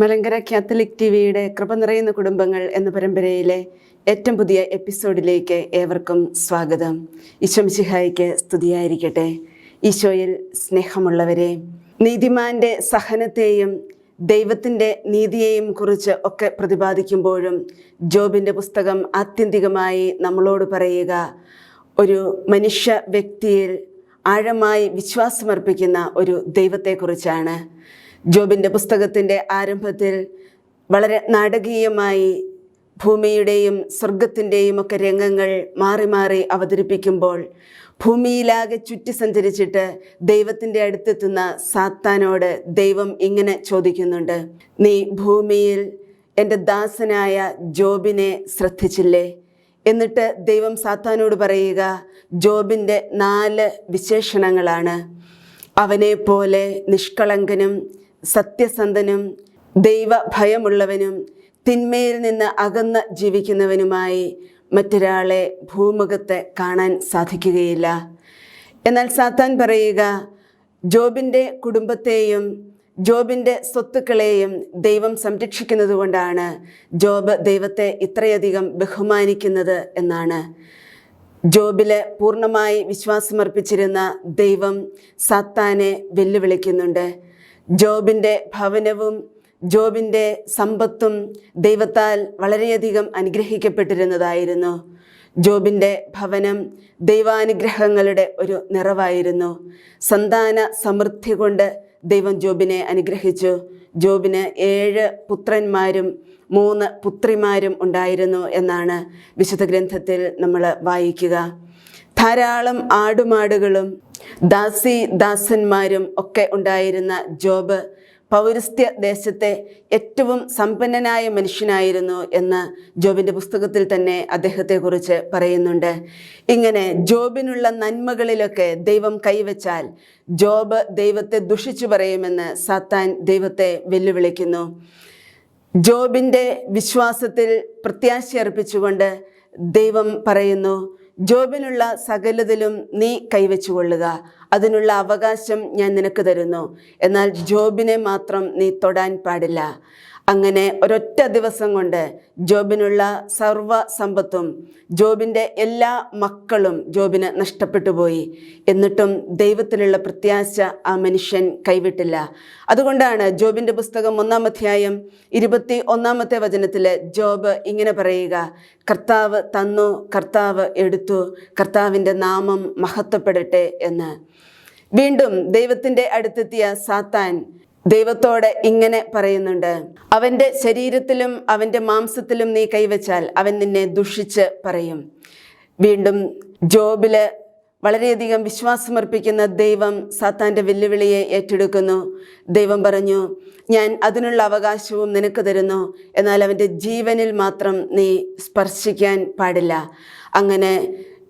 Malankara Catholic T വിയുടെ കൃപ നിറയുന്ന കുടുംബങ്ങൾ എന്ന പരമ്പരയിലെ ഏറ്റവും പുതിയ എപ്പിസോഡിലേക്ക് ഏവർക്കും സ്വാഗതം. ഈശോമിശിഹായിക്ക് സ്തുതിയായിരിക്കട്ടെ. ഈശോയിൽ സ്നേഹമുള്ളവരെ നീതിമാന്റെ സഹനത്തെയും ദൈവത്തിന്റെ നീതിയെയും കുറിച്ച് ഒക്കെ പ്രതിപാദിക്കുമ്പോഴും ജോബിന്റെ പുസ്തകം ആത്യന്തികമായി നമ്മളോട് പറയുക ഒരു മനുഷ്യ വ്യക്തിയിൽ ആഴമായി വിശ്വാസമർപ്പിക്കുന്ന ഒരു ദൈവത്തെക്കുറിച്ചാണ്. ജോബിന്റെ പുസ്തകത്തിന്റെ ആരംഭത്തിൽ വളരെ നാടകീയമായി ഭൂമിയുടെയും സ്വർഗത്തിന്റെയും ഒക്കെ രംഗങ്ങൾ മാറി മാറി അവതരിപ്പിക്കുമ്പോൾ ഭൂമിയിലാകെ ചുറ്റി സഞ്ചരിച്ചിട്ട് ദൈവത്തിന്റെ അടുത്തെത്തുന്ന സാത്താനോട് ദൈവം ഇങ്ങനെ ചോദിക്കുന്നുണ്ട് നീ ഭൂമിയിൽ എന്റെ ദാസനായ ജോബിനെ ശ്രദ്ധിച്ചില്ലേ? എന്നിട്ട് ദൈവം സാത്താനോട് പറയുക ജോബിന്റെ നാല് വിശേഷണങ്ങളാണ്. അവനെ പോലെ നിഷ്കളങ്കനും സത്യസന്ധനും ദൈവ ഭയമുള്ളവനും തിന്മയിൽ നിന്ന് അകന്ന് ജീവിക്കുന്നവനുമായി മറ്റൊരാളെ ഭൂമുഖത്ത് കാണാൻ സാധിക്കുകയില്ല. എന്നാൽ സാത്താൻ പറയുക ജോബിന്റെ കുടുംബത്തെയും ജോബിന്റെ സ്വത്തുക്കളെയും ദൈവം സംരക്ഷിക്കുന്നത് കൊണ്ടാണ് ജോബ് ദൈവത്തെ ഇത്രയധികം ബഹുമാനിക്കുന്നത് എന്നാണ്. ജോബിൽ പൂർണമായി വിശ്വാസമർപ്പിച്ചിരുന്ന ദൈവം സാത്താനെ വെല്ലുവിളിക്കുന്നുണ്ട്. ജോബിന്റെ ഭവനവും ജോബിന്റെ സമ്പത്തും ദൈവത്താൽ വളരെയധികം അനുഗ്രഹിക്കപ്പെട്ടിരുന്നതായിരുന്നു. ജോബിന്റെ ഭവനം ദൈവാനുഗ്രഹങ്ങളുടെ ഒരു നിറവായിരുന്നു. സന്താന സമൃദ്ധി കൊണ്ട് ദൈവം ജോബിനെ അനുഗ്രഹിച്ചു. ജോബിന് ഏഴ് പുത്രന്മാരും മൂന്ന് പുത്രിമാരും ഉണ്ടായിരുന്നു എന്നാണ് വിശുദ്ധ ഗ്രന്ഥത്തിൽ നമ്മൾ വായിക്കുക. ധാരാളം ആടുമാടുകളും ദാസി ദാസന്മാരും ഒക്കെ ഉണ്ടായിരുന്ന ജോബ് പൗരസ്ത്യ ദേശത്തെ ഏറ്റവും സമ്പന്നനായ മനുഷ്യനായിരുന്നു എന്ന് ജോബിന്റെ പുസ്തകത്തിൽ തന്നെ അദ്ദേഹത്തെക്കുറിച്ച് പറയുന്നുണ്ട്. ഇങ്ങനെ ജോബിനുള്ള നന്മകളിലൊക്കെ ദൈവം കൈവച്ചാൽ ജോബ് ദൈവത്തെ ദുഷിച്ചു പറയുമെന്ന് സാത്താൻ ദൈവത്തെ വെല്ലുവിളിക്കുന്നു. ജോബിന്റെ വിശ്വാസത്തിൽ പ്രത്യാശ അർപ്പിച്ചുകൊണ്ട് ദൈവം പറയുന്നു ജോബിനുള്ള സകലതിലും നീ കൈവച്ചു കൊള്ളുക അതിനുള്ള അവകാശം ഞാൻ നിനക്ക് തരുന്നു. എന്നാൽ ജോബിനെ മാത്രം നീ തൊടാൻ പാടില്ല. അങ്ങനെ ഒരൊറ്റ ദിവസം കൊണ്ട് ജോബിനുള്ള സർവ സമ്പത്തും ജോബിന്റെ എല്ലാ മക്കളും ജോബിന് നഷ്ടപ്പെട്ടു പോയി. എന്നിട്ടും ദൈവത്തിലുള്ള പ്രത്യാശ ആ മനുഷ്യൻ കൈവിട്ടില്ല. അതുകൊണ്ടാണ് ജോബിന്റെ പുസ്തകം ഒന്നാം അധ്യായം ഇരുപത്തി ഒന്നാമത്തെ വചനത്തിൽ ജോബ് ഇങ്ങനെ പറയുക. കർത്താവ് തന്നു കർത്താവ് എടുത്തു കർത്താവിന്റെ നാമം മഹത്വപ്പെടട്ടെ എന്ന്. വീണ്ടും ദൈവത്തിന്റെ അടുത്തെത്തിയ സാത്താൻ ദൈവത്തോട് ഇങ്ങനെ പറയുന്നുണ്ട്. അവന്റെ ശരീരത്തിലും അവന്റെ മാംസത്തിലും നീ കൈവച്ചാൽ അവൻ നിന്നെ ദുഷിച്ച് പറയും. വീണ്ടും ജോബിൽ വളരെയധികം വിശ്വാസമർപ്പിക്കുന്ന ദൈവം സാത്താന്റെ വെല്ലുവിളിയെ ഏറ്റെടുക്കുന്നു. ദൈവം പറഞ്ഞു ഞാൻ അതിനുള്ള അവകാശവും നിനക്ക് തരുന്നു. എന്നാൽ അവന്റെ ജീവനിൽ മാത്രം നീ സ്പർശിക്കാൻ പാടില്ല. അങ്ങനെ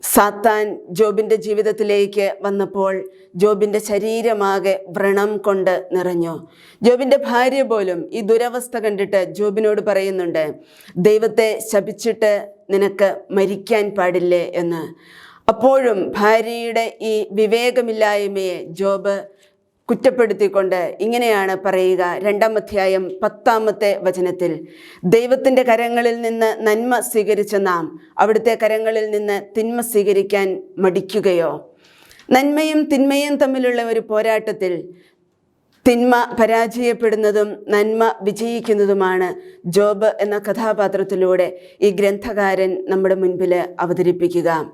സാത്താൻ ജോബിന്റെ ജീവിതത്തിലേക്ക് വന്നപ്പോൾ ജോബിന്റെ ശരീരമാകെ വ്രണം കൊണ്ട് നിറഞ്ഞു. ജോബിന്റെ ഭാര്യ പോലും ഈ ദുരവസ്ഥ കണ്ടിട്ട് ജോബിനോട് പറയുന്നുണ്ട് ദൈവത്തെ ശപിച്ചിട്ട് നിനക്ക് മരിക്കാൻ പാടില്ലേ? എന്ന്. അപ്പോഴും ഭാര്യയുടെ ഈ വിവേകമില്ലായ്മയെ ജോബ് കുറ്റപ്പെടുത്തിക്കൊണ്ട് ഇങ്ങനെയാണ് പറയുക രണ്ടാം അധ്യായം പത്താമത്തെ വചനത്തിൽ. ദൈവത്തിന്റെ കരങ്ങളിൽ നിന്ന് നന്മ സ്വീകരിച്ച നാം അവിടുത്തെ കരങ്ങളിൽ നിന്ന് തിന്മ സ്വീകരിക്കാൻ മടിക്കുകയോ? നന്മയും തിന്മയും തമ്മിലുള്ള ഒരു പോരാട്ടത്തിൽ തിന്മ പരാജയപ്പെടുന്നതും നന്മ വിജയിക്കുന്നതുമാണ് ജോബ് എന്ന കഥാപാത്രത്തിലൂടെ ഈ ഗ്രന്ഥകാരൻ നമ്മുടെ മുൻപിൽ അവതരിപ്പിക്കുക.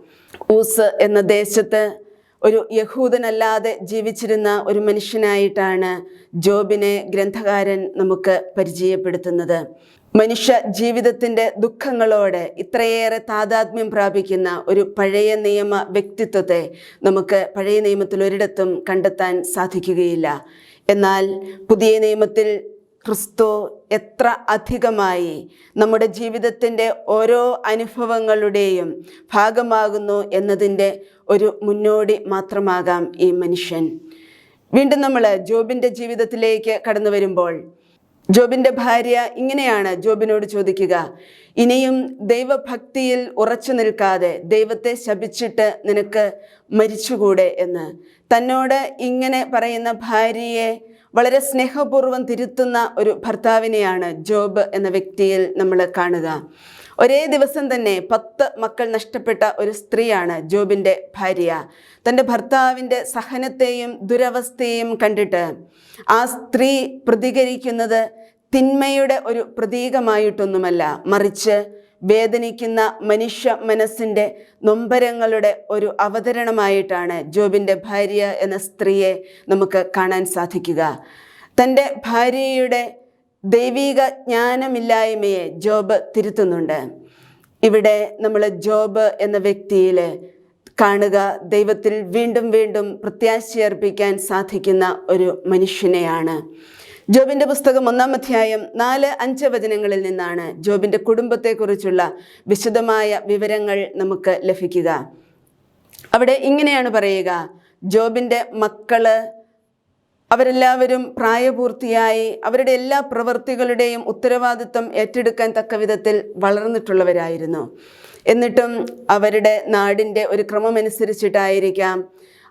ഊസ് എന്ന ദേശത്ത് ഒരു യഹൂദനല്ലാതെ ജീവിച്ചിരുന്ന ഒരു മനുഷ്യനായിട്ടാണ് ജോബിനെ ഗ്രന്ഥകാരൻ നമുക്ക് പരിചയപ്പെടുത്തുന്നത്. മനുഷ്യ ജീവിതത്തിന്റെ ദുഃഖങ്ങളോട് ഇത്രയേറെ താതാത്മ്യം പ്രാപിക്കുന്ന ഒരു പഴയ നിയമ വ്യക്തിത്വത്തെ നമുക്ക് പഴയ നിയമത്തിൽ ഒരിടത്തും കണ്ടെത്താൻ സാധിക്കുകയില്ല. എന്നാൽ പുതിയ നിയമത്തിൽ ക്രിസ്തു എത്ര അധികമായി നമ്മുടെ ജീവിതത്തിന്റെ ഓരോ അനുഭവങ്ങളുടെയും ഭാഗമാകുന്നു എന്നതിന്റെ ഒരു മുന്നോടി മാത്രമാകാം ഈ മനുഷ്യൻ. വീണ്ടും നമ്മൾ ജോബിന്റെ ജീവിതത്തിലേക്ക് കടന്നു വരുമ്പോൾ ജോബിന്റെ ഭാര്യ ഇങ്ങനെയാണ് ജോബിനോട് ചോദിക്കുക ഇനിയും ദൈവഭക്തിയിൽ ഉറച്ചു നിൽക്കാതെ ദൈവത്തെ ശപിച്ചിട്ട് നിനക്ക് മരിച്ചുകൂടെ? എന്ന്. തന്നോട് ഇങ്ങനെ പറയുന്ന ഭാര്യയെ വളരെ സ്നേഹപൂർവം തിരുത്തുന്ന ഒരു ഭർത്താവിനെയാണ് ജോബ് എന്ന വ്യക്തിയിൽ നമ്മൾ കാണുക. ഒരേ ദിവസം തന്നെ പത്ത് മക്കൾ നഷ്ടപ്പെട്ട ഒരു സ്ത്രീയാണ് ജോബിന്റെ ഭാര്യ. തന്റെ ഭർത്താവിന്റെ സഹനത്തെയും ദുരവസ്ഥയെയും കണ്ടിട്ട് ആ സ്ത്രീ പ്രതികരിക്കുന്നത് തിന്മയുടെ ഒരു പ്രതീകമായിട്ടൊന്നുമല്ല. മറിച്ച് വേദനിക്കുന്ന മനുഷ്യ മനസ്സിന്റെ നൊമ്പരങ്ങളുടെ ഒരു അവതരണമായിട്ടാണ് ജോബിന്റെ ഭാര്യ എന്ന സ്ത്രീയെ നമുക്ക് കാണാൻ സാധിക്കുക. തന്റെ ഭാര്യയുടെ ദൈവീക ജ്ഞാനമില്ലായ്മയെ ജോബ് തിരുത്തുന്നുണ്ട്. ഇവിടെ നമ്മൾ ജോബ് എന്ന വ്യക്തിയിൽ കാണുക ദൈവത്തിൽ വീണ്ടും വീണ്ടും പ്രത്യാശയർപ്പിക്കാൻ സാധിക്കുന്ന ഒരു മനുഷ്യനെയാണ്. ജോബിന്റെ പുസ്തകം ഒന്നാം അധ്യായം നാല് അഞ്ച് വചനങ്ങളിൽ നിന്നാണ് ജോബിന്റെ കുടുംബത്തെക്കുറിച്ചുള്ള വിശദമായ വിവരങ്ങൾ നമുക്ക് ലഭിക്കുക. അവിടെ ഇങ്ങനെയാണ് പറയുക. ജോബിന്റെ മക്കൾ അവരെല്ലാവരും പ്രായപൂർത്തിയായി അവരുടെ എല്ലാ പ്രവൃത്തികളുടെയും ഉത്തരവാദിത്വം ഏറ്റെടുക്കാൻ തക്ക വിധത്തിൽ വളർന്നിട്ടുള്ളവരായിരുന്നു. എന്നിട്ടും അവരുടെ നാടിന്റെ ഒരു ക്രമമനുസരിച്ചിട്ടായിരിക്കാം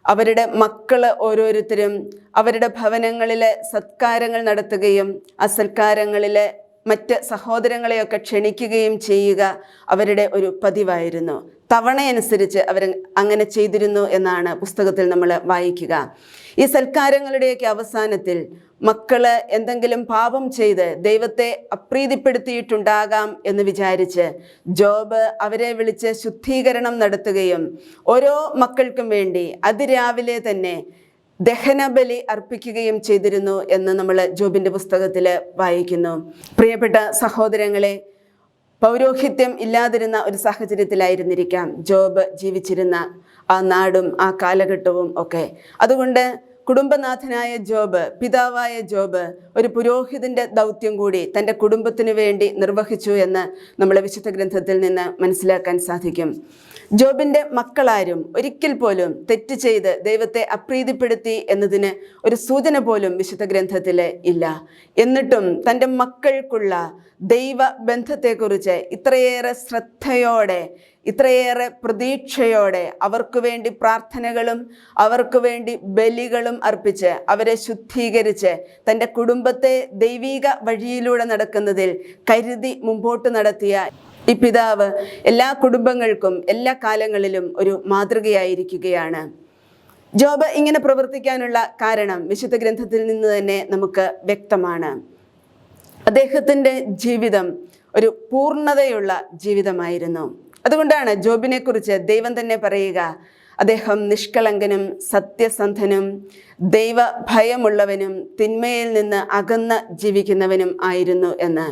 അവരുടെ മക്കൾ ഓരോരുത്തരും അവരുടെ ഭവനങ്ങളിലെ സത്കാരങ്ങൾ നടത്തുകയും ആ സത്കാരങ്ങളിലെ മറ്റ് സഹോദരങ്ങളെയൊക്കെ ക്ഷണിക്കുകയും ചെയ്യുക അവരുടെ ഒരു പതിവായിരുന്നു. തവണയനുസരിച്ച് അവർ അങ്ങനെ ചെയ്തിരുന്നു എന്നാണ് പുസ്തകത്തിൽ നമ്മൾ വായിക്കുക. ഈ സൽക്കാരങ്ങളുടെയൊക്കെ അവസാനത്തിൽ മക്കൾ എന്തെങ്കിലും പാപം ചെയ്ത് ദൈവത്തെ അപ്രീതിപ്പെടുത്തിയിട്ടുണ്ടാകാം എന്ന് വിചാരിച്ച് ജോബ് അവരെ വിളിച്ച് ശുദ്ധീകരണം നടത്തുകയും ഓരോ മക്കൾക്കും വേണ്ടി അതിരാവിലെ തന്നെ ദഹനബലി അർപ്പിക്കുകയും ചെയ്തിരുന്നു എന്ന് നമ്മൾ ജോബിന്റെ പുസ്തകത്തിൽ വായിക്കുന്നു. പ്രിയപ്പെട്ട സഹോദരങ്ങളെ പൗരോഹിത്യം ഇല്ലാതിരുന്ന ഒരു സാഹചര്യത്തിലായിരുന്നിരിക്കാം ജോബ് ജീവിച്ചിരുന്ന ആ നാടും ആ കാലഘട്ടവും ഒക്കെ. അതുകൊണ്ട് കുടുംബനാഥനായ ജോബ് പിതാവായ ജോബ് ഒരു പുരോഹിതന്റെ ദൗത്യം കൂടി തന്റെ കുടുംബത്തിന് വേണ്ടി നിർവഹിച്ചു എന്ന് നമ്മൾ വിശുദ്ധ ഗ്രന്ഥത്തിൽ നിന്ന് മനസ്സിലാക്കാൻ സാധിക്കും. ജോബിന്റെ മക്കളാരും ഒരിക്കൽ പോലും തെറ്റ് ചെയ്ത് ദൈവത്തെ അപ്രീതിപ്പെടുത്തി എന്നതിന് ഒരു സൂചന പോലും വിശുദ്ധ ഗ്രന്ഥത്തിൽ ഇല്ല. എന്നിട്ടും തന്റെ മക്കൾക്കുള്ള ദൈവ ബന്ധത്തെക്കുറിച്ച് ഇത്രയേറെ ശ്രദ്ധയോടെ ഇത്രയേറെ പ്രതീക്ഷയോടെ അവർക്ക് വേണ്ടി പ്രാർത്ഥനകളും അവർക്ക് വേണ്ടി ബലികളും അർപ്പിച്ച് അവരെ ശുദ്ധീകരിച്ച് തന്റെ കുടുംബത്തെ ദൈവീക വഴിയിലൂടെ നടക്കുന്നതിൽ കരുതി മുമ്പോട്ട് നടത്തിയ ഈ പിതാവ് എല്ലാ കുടുംബങ്ങൾക്കും എല്ലാ കാലങ്ങളിലും ഒരു മാതൃകയായിരിക്കുകയാണ്. ജോബ് ഇങ്ങനെ പ്രവർത്തിക്കാനുള്ള കാരണം വിശുദ്ധ ഗ്രന്ഥത്തിൽ നിന്ന് തന്നെ നമുക്ക് വ്യക്തമാണ്. അദ്ദേഹത്തിന്റെ ജീവിതം ഒരു പൂർണതയുള്ള ജീവിതമായിരുന്നു. അതുകൊണ്ടാണ് ജോബിനെ കുറിച്ച് ദൈവം തന്നെ പറയുക അദ്ദേഹം നിഷ്കളങ്കനും സത്യസന്ധനും ദൈവ ഭയമുള്ളവനും തിന്മയിൽ നിന്ന് അകന്ന് ജീവിക്കുന്നവനും ആയിരുന്നു എന്ന്.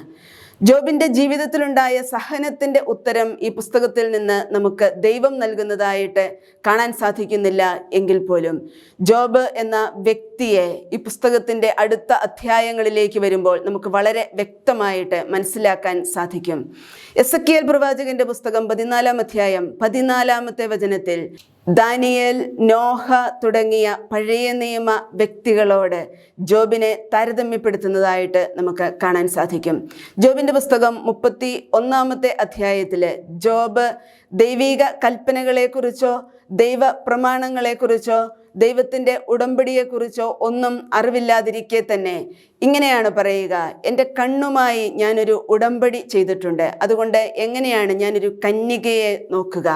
ജോബിന്റെ ജീവിതത്തിലുണ്ടായ സഹനത്തിന്റെ ഉത്തരം ഈ പുസ്തകത്തിൽ നിന്ന് നമുക്ക് ദൈവം നൽകുന്നതായിട്ട് കാണാൻ സാധിക്കുന്നില്ല എങ്കിൽ പോലും. ജോബ് എന്ന വ്യക്തിയെ ഈ പുസ്തകത്തിന്റെ അടുത്ത അധ്യായങ്ങളിലേക്ക് വരുമ്പോൾ നമുക്ക് വളരെ വ്യക്തമായിട്ട് മനസ്സിലാക്കാൻ സാധിക്കും. എസ് പ്രവാചകന്റെ പുസ്തകം പതിനാലാം അധ്യായം പതിനാലാമത്തെ വചനത്തിൽ ദാനിയേൽ നോഹ തുടങ്ങിയ പഴയ നിയമ വ്യക്തികളോട് ജോബിനെ താരതമ്യപ്പെടുത്തുന്നതായിട്ട് നമുക്ക് കാണാൻ സാധിക്കും. ജോബിന്റെ പുസ്തകം മുപ്പത്തി ഒന്നാമത്തെ അധ്യായത്തിൽ ജോബ് ദൈവിക കൽപ്പനകളെക്കുറിച്ചോ ദൈവ പ്രമാണങ്ങളെക്കുറിച്ചോ ദൈവത്തിന്റെ ഉടമ്പടിയെക്കുറിച്ചോ ഒന്നും അറിവില്ലാതിരിക്കെ തന്നെ ഇങ്ങനെയാണ് പറയുക എന്റെ കണ്ണുമായി ഞാനൊരു ഉടമ്പടി ചെയ്തിട്ടുണ്ട്. അതുകൊണ്ട് എങ്ങനെയാണ് ഞാനൊരു കന്യകയെ നോക്കുക?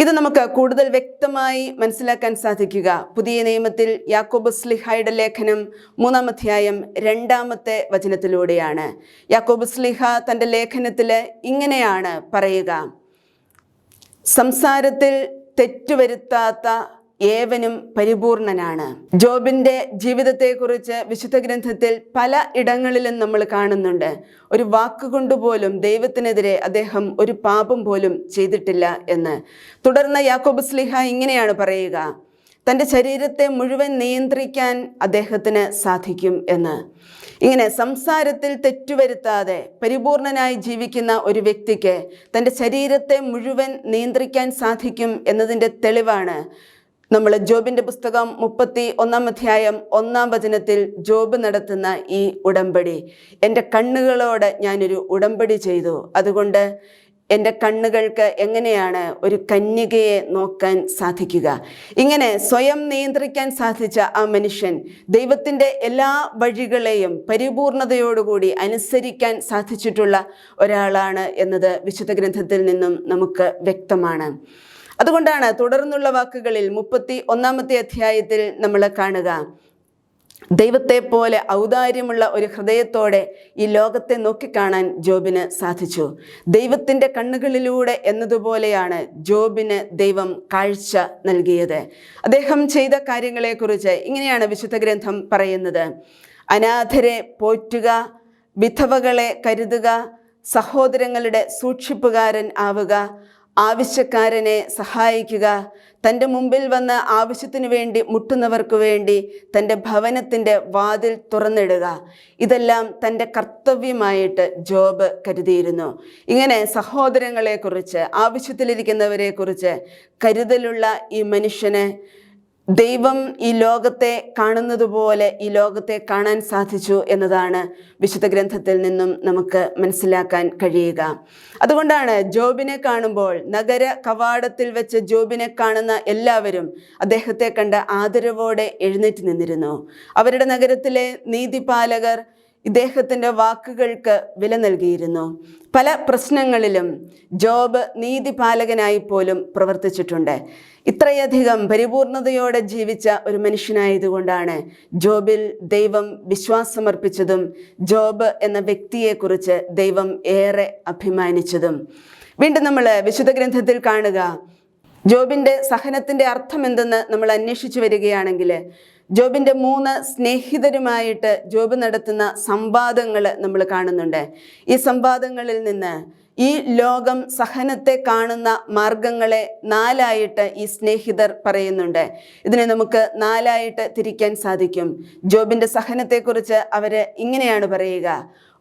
ഇത് നമുക്ക് കൂടുതൽ വ്യക്തമായി മനസ്സിലാക്കാൻ സാധിക്കുക. പുതിയ നിയമത്തിൽ യാക്കോബ് സ്ലിഹയുടെ ലേഖനം മൂന്നാം അധ്യായം രണ്ടാമത്തെ വചനത്തിലൂടെയാണ്. യാക്കോബ് സ്ലിഹ തന്റെ ലേഖനത്തിൽ ഇങ്ങനെയാണ് പറയുക. സംസാരത്തിൽ തെറ്റുവരുത്താത്ത ഏവനും പരിപൂർണനാണ്. ജോബിന്റെ ജീവിതത്തെക്കുറിച്ച് വിശുദ്ധ ഗ്രന്ഥത്തിൽ പല ഇടങ്ങളിലും നമ്മൾ കാണുന്നുണ്ട്. ഒരു വാക്കുകൊണ്ട് പോലും ദൈവത്തിനെതിരെ അദ്ദേഹം ഒരു പാപം പോലും ചെയ്തിട്ടില്ല എന്ന്. തുടർന്ന് യാക്കോബ് സ്ലിഹ ഇങ്ങനെയാണ് പറയുക. തന്റെ ശരീരത്തെ മുഴുവൻ നിയന്ത്രിക്കാൻ അദ്ദേഹത്തിന് സാധിക്കും എന്ന്. ഇങ്ങനെ സംസാരത്തിൽ തെറ്റുവരുത്താതെ പരിപൂർണനായി ജീവിക്കുന്ന ഒരു വ്യക്തിക്ക് തന്റെ ശരീരത്തെ മുഴുവൻ നിയന്ത്രിക്കാൻ സാധിക്കും എന്നതിന്റെ തെളിവാണ് നമ്മൾ ജോബിന്റെ പുസ്തകം മുപ്പത്തി ഒന്നാം അധ്യായം ഒന്നാം വചനത്തിൽ ജോബ് നടത്തുന്ന ഈ ഉടമ്പടി. എന്റെ കണ്ണുകളോട് ഞാനൊരു ഉടമ്പടി ചെയ്തു. അതുകൊണ്ട് എന്റെ കണ്ണുകൾക്ക് എങ്ങനെയാണ് ഒരു കന്യകയെ നോക്കാൻ സാധിക്കുക? ഇങ്ങനെ സ്വയം നിയന്ത്രിക്കാൻ സാധിച്ച ആ മനുഷ്യൻ ദൈവത്തിന്റെ എല്ലാ വഴികളെയും പരിപൂർണതയോടുകൂടി അനുസരിക്കാൻ സാധിച്ചിട്ടുള്ള ഒരാളാണ് എന്നത് വിശുദ്ധ ഗ്രന്ഥത്തിൽ നിന്നും നമുക്ക് വ്യക്തമാണ്. അതുകൊണ്ടാണ് തുടർന്നുള്ള വാക്കുകളിൽ മുപ്പത്തി ഒന്നാമത്തെ അധ്യായത്തിൽ നമ്മൾ കാണുക. ദൈവത്തെ പോലെ ഔദാര്യമുള്ള ഒരു ഹൃദയത്തോടെ ഈ ലോകത്തെ നോക്കിക്കാണാൻ ജോബിന് സാധിച്ചു. ദൈവത്തിന്റെ കണ്ണുകളിലൂടെ എന്നതുപോലെയാണ് ജോബിന് ദൈവം കാഴ്ച നൽകിയത്. അദ്ദേഹം ചെയ്ത കാര്യങ്ങളെക്കുറിച്ച് ഇങ്ങനെയാണ് വിശുദ്ധ ഗ്രന്ഥം പറയുന്നത്. അനാഥരെ പോറ്റുക വിധവകളെ കരുതുക സഹോദരങ്ങളുടെ സൂക്ഷിപ്പുകാരൻ ആവുക ആവശ്യക്കാരനെ സഹായിക്കുക തന്റെ മുമ്പിൽ വന്ന് ആവശ്യത്തിനു വേണ്ടി മുട്ടുന്നവർക്ക് വേണ്ടി തന്റെ ഭവനത്തിന്റെ വാതിൽ തുറന്നിടുക. ഇതെല്ലാം തന്റെ കർത്തവ്യമായിട്ട് ജോബ് കരുതിയിരുന്നു. ഇങ്ങനെ സഹോദരങ്ങളെക്കുറിച്ച് ആവശ്യത്തിലിരിക്കുന്നവരെക്കുറിച്ച് കരുതലുള്ള ഈ മനുഷ്യന് ദൈവം ഈ ലോകത്തെ കാണുന്നത് പോലെ ഈ ലോകത്തെ കാണാൻ സാധിച്ചു എന്നതാണ് വിശുദ്ധ ഗ്രന്ഥത്തിൽ നിന്നും നമുക്ക് മനസ്സിലാക്കാൻ കഴിയുക. അതുകൊണ്ടാണ് ജോബിനെ കാണുമ്പോൾ നഗര കവാടത്തിൽ വെച്ച് ജോബിനെ കാണുന്ന എല്ലാവരും അദ്ദേഹത്തെ കണ്ട ആദരവോടെ എഴുന്നേറ്റ് നിന്നിരുന്നു. അവരുടെ നഗരത്തിലെ നീതിപാലകർ ഇദ്ദേഹത്തിന്റെ വാക്കുകൾക്ക് വില നൽകിയിരുന്നു. പല പ്രശ്നങ്ങളിലും ജോബ് നീതിപാലകനായി പോലും പ്രവർത്തിച്ചിട്ടുണ്ട്. ഇത്രയധികം പരിപൂർണതയോടെ ജീവിച്ച ഒരു മനുഷ്യനായതുകൊണ്ടാണ് ജോബിൽ ദൈവം വിശ്വാസമർപ്പിച്ചതും ജോബ് എന്ന വ്യക്തിയെക്കുറിച്ച് ദൈവം ഏറെ അഭിമാനിച്ചതും. വീണ്ടും നമ്മൾ വിശുദ്ധ ഗ്രന്ഥത്തിൽ കാണുക. ജോബിന്റെ സഹനത്തിന്റെ അർത്ഥം എന്തെന്ന് നമ്മൾ അന്വേഷിച്ചു വരികയാണെങ്കിൽ ജോബിന്റെ മൂന്ന് സ്നേഹിതരുമായിട്ട് ജോബ് നടത്തുന്ന സംവാദങ്ങൾ നമ്മൾ കാണുന്നുണ്ട്. ഈ സംവാദങ്ങളിൽ നിന്ന് ഈ ലോകം സഹനത്തെ കാണുന്ന മാർഗങ്ങളെ നാലായിട്ട് ഈ സ്നേഹിതർ പറയുന്നുണ്ട്. ഇതിനെ നമുക്ക് നാലായിട്ട് തിരിക്കാൻ സാധിക്കും. ജോബിന്റെ സഹനത്തെക്കുറിച്ച് അവർ ഇങ്ങനെയാണ് പറയുക.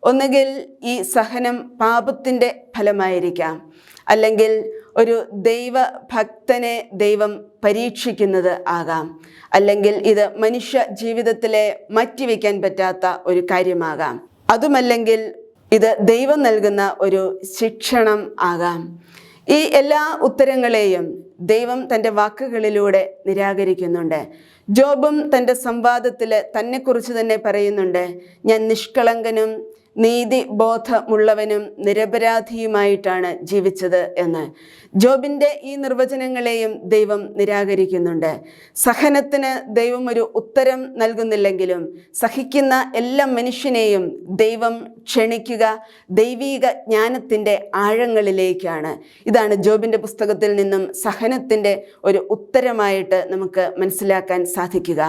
ഒന്നുകിൽ ഈ സഹനം പാപത്തിന്റെ ഫലമായിരിക്കാം. അല്ലെങ്കിൽ ഒരു ദൈവഭക്തനെ ദൈവം പരീക്ഷിക്കുന്നത് ആകാം. അല്ലെങ്കിൽ ഇത് മനുഷ്യ ജീവിതത്തിലെ മാറ്റിവെക്കാൻ പറ്റാത്ത ഒരു കാര്യമാകാം. അതുമല്ലെങ്കിൽ ഇത് ദൈവം നൽകുന്ന ഒരു ശിക്ഷണം ആകാം. ഈ എല്ലാ ഉത്തരങ്ങളെയും ദൈവം തന്റെ വാക്കുകളിലൂടെ നിരാകരിക്കുന്നുണ്ട്. ജോബും തന്റെ സംവാദത്തിൽ തന്നെക്കുറിച്ച് തന്നെ പറയുന്നുണ്ട്. ഞാൻ നിഷ്കളങ്കനും നീതി ബോധമുള്ളവനും നിരപരാധിയുമായിട്ടാണ് ജീവിച്ചത് എന്ന്. ജോബിന്റെ ഈ നിർവചനങ്ങളെയും ദൈവം നിരാകരിക്കുന്നുണ്ട്. സഹനത്തിന് ദൈവം ഒരു ഉത്തരം നൽകുന്നില്ലെങ്കിലും സഹിക്കുന്ന എല്ലാ മനുഷ്യനെയും ദൈവം ക്ഷണിക്കുക ദൈവീക ജ്ഞാനത്തിന്റെ ആഴങ്ങളിലേക്കാണ്. ഇതാണ് ജോബിന്റെ പുസ്തകത്തിൽ നിന്നും സഹനത്തിന്റെ ഒരു ഉത്തരമായിട്ട് നമുക്ക് മനസ്സിലാക്കാൻ സാധിക്കുക.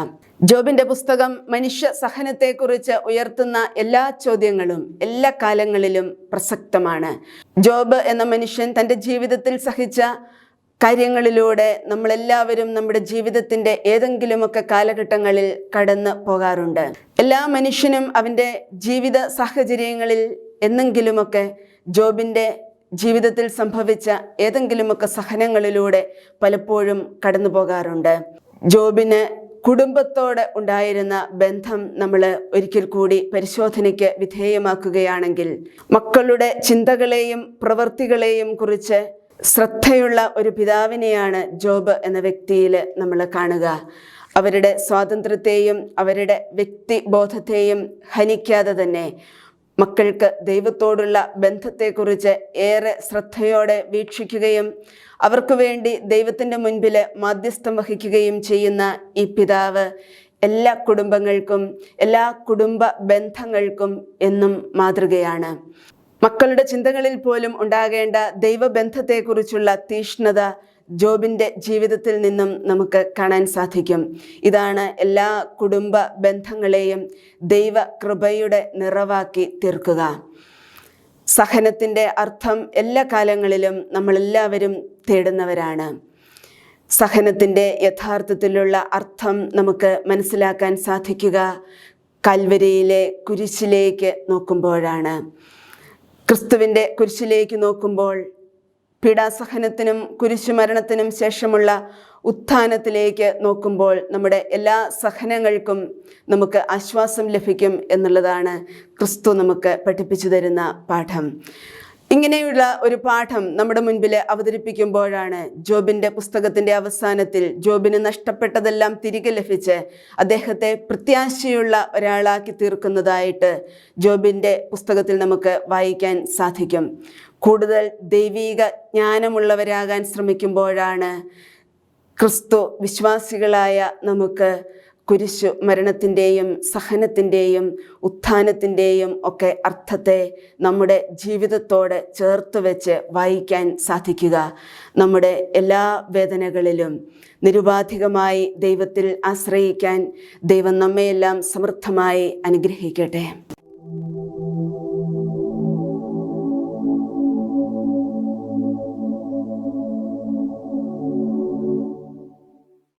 ജോബിന്റെ പുസ്തകം മനുഷ്യ സഹനത്തെക്കുറിച്ച് ഉയർത്തുന്ന എല്ലാ ചോദ്യങ്ങളും എല്ലാ കാലങ്ങളിലും പ്രസക്തമാണ്. ജോബ് എന്ന മനുഷ്യൻ തന്റെ ജീവിതത്തിൽ സഹിച്ച കാര്യങ്ങളിലൂടെ നമ്മളെല്ലാവരും നമ്മുടെ ജീവിതത്തിന്റെ ഏതെങ്കിലുമൊക്കെ കാലഘട്ടങ്ങളിൽ കടന്നു പോകാറുണ്ട്. എല്ലാ മനുഷ്യനും അവന്റെ ജീവിത സാഹചര്യങ്ങളിൽ എന്നെങ്കിലുമൊക്കെ ജോബിന്റെ ജീവിതത്തിൽ സംഭവിച്ച ഏതെങ്കിലുമൊക്കെ സഹനങ്ങളിലൂടെ പലപ്പോഴും കടന്നു പോകാറുണ്ട്. ജോബിന് കുടുംബത്തോട് ഉണ്ടായിരുന്ന ബന്ധം നമ്മൾ ഒരിക്കൽ കൂടി പരിശോധനയ്ക്ക് വിധേയമാക്കുകയാണെങ്കിൽ മക്കളുടെ ചിന്തകളെയും പ്രവൃത്തികളെയും കുറിച്ച് ശ്രദ്ധയുള്ള ഒരു പിതാവിനെയാണ് ജോബ് എന്ന വ്യക്തിയിൽ നമ്മൾ കാണുക. അവരുടെ സ്വാതന്ത്ര്യത്തെയും അവരുടെ വ്യക്തിബോധത്തെയും ഹനിക്കാതെ തന്നെ മക്കൾക്ക് ദൈവത്തോടുള്ള ബന്ധത്തെക്കുറിച്ച് ഏറെ ശ്രദ്ധയോടെ വീക്ഷിക്കുകയും അവർക്ക് വേണ്ടി ദൈവത്തിന്റെ മുൻപിൽ മാധ്യസ്ഥം വഹിക്കുകയും ചെയ്യുന്ന ഈ പിതാവ് എല്ലാ കുടുംബങ്ങൾക്കും എല്ലാ കുടുംബ ബന്ധങ്ങൾക്കും എന്നും മാതൃകയാണ്. മക്കളുടെ ചിന്തകളിൽ പോലും ഉണ്ടാകേണ്ട ദൈവബന്ധത്തെക്കുറിച്ചുള്ള തീഷ്ണത ജോബിന്റെ ജീവിതത്തിൽ നിന്നും നമുക്ക് കാണാൻ സാധിക്കും. ഇതാണ് എല്ലാ കുടുംബ ബന്ധങ്ങളെയും ദൈവ കൃപയുടെ നിറവാക്കി തീർക്കുക. സഹനത്തിന്റെ അർത്ഥം എല്ലാ കാലങ്ങളിലും നമ്മളെല്ലാവരും തേടുന്നവരാണ്. സഹനത്തിന്റെ യഥാർത്ഥത്തിലുള്ള അർത്ഥം നമുക്ക് മനസ്സിലാക്കാൻ സാധിക്കുക കൽവരിയിലെ കുരിശിലേക്ക് നോക്കുമ്പോഴാണ്. ക്രിസ്തുവിന്റെ കുരിശിലേക്ക് നോക്കുമ്പോൾ പീഡാസഹനത്തിനും കുരിശുമരണത്തിനും ശേഷമുള്ള ഉത്ഥാനത്തിലേക്ക് നോക്കുമ്പോൾ നമ്മുടെ എല്ലാ സഹനങ്ങൾക്കും നമുക്ക് ആശ്വാസം ലഭിക്കും എന്നുള്ളതാണ് ക്രിസ്തു നമുക്ക് പഠിപ്പിച്ചു തരുന്ന പാഠം. ഇങ്ങനെയുള്ള ഒരു പാഠം നമ്മുടെ മുൻപിൽ അവതരിപ്പിക്കുമ്പോഴാണ് ജോബിന്റെ പുസ്തകത്തിന്റെ അവസാനത്തിൽ ജോബിന് നഷ്ടപ്പെട്ടതെല്ലാം തിരികെ ലഭിച്ച് അദ്ദേഹത്തെ പ്രത്യാശയുള്ള ഒരാളാക്കി തീർക്കുന്നതായിട്ട് ജോബിന്റെ പുസ്തകത്തിൽ നമുക്ക് വായിക്കാൻ സാധിക്കും. കൂടുതൽ ദൈവീക ജ്ഞാനമുള്ളവരാകാൻ ശ്രമിക്കുമ്പോഴാണ് ക്രിസ്തു വിശ്വാസികളായ നമുക്ക് കുരിശു മരണത്തിന്റെയും സഹനത്തിന്റെയും ഉത്ഥാനത്തിന്റെയും ഒക്കെ അർത്ഥത്തെ നമ്മുടെ ജീവിതത്തോട് ചേർത്ത് വെച്ച് വായിക്കാൻ സാധിക്കുക. നമ്മുടെ എല്ലാ വേദനകളിലും നിരുപാധികമായി ദൈവത്തിൽ ആശ്രയിക്കാൻ ദൈവം നമ്മയെല്ലാം സമൃദ്ധമായി അനുഗ്രഹിക്കട്ടെ.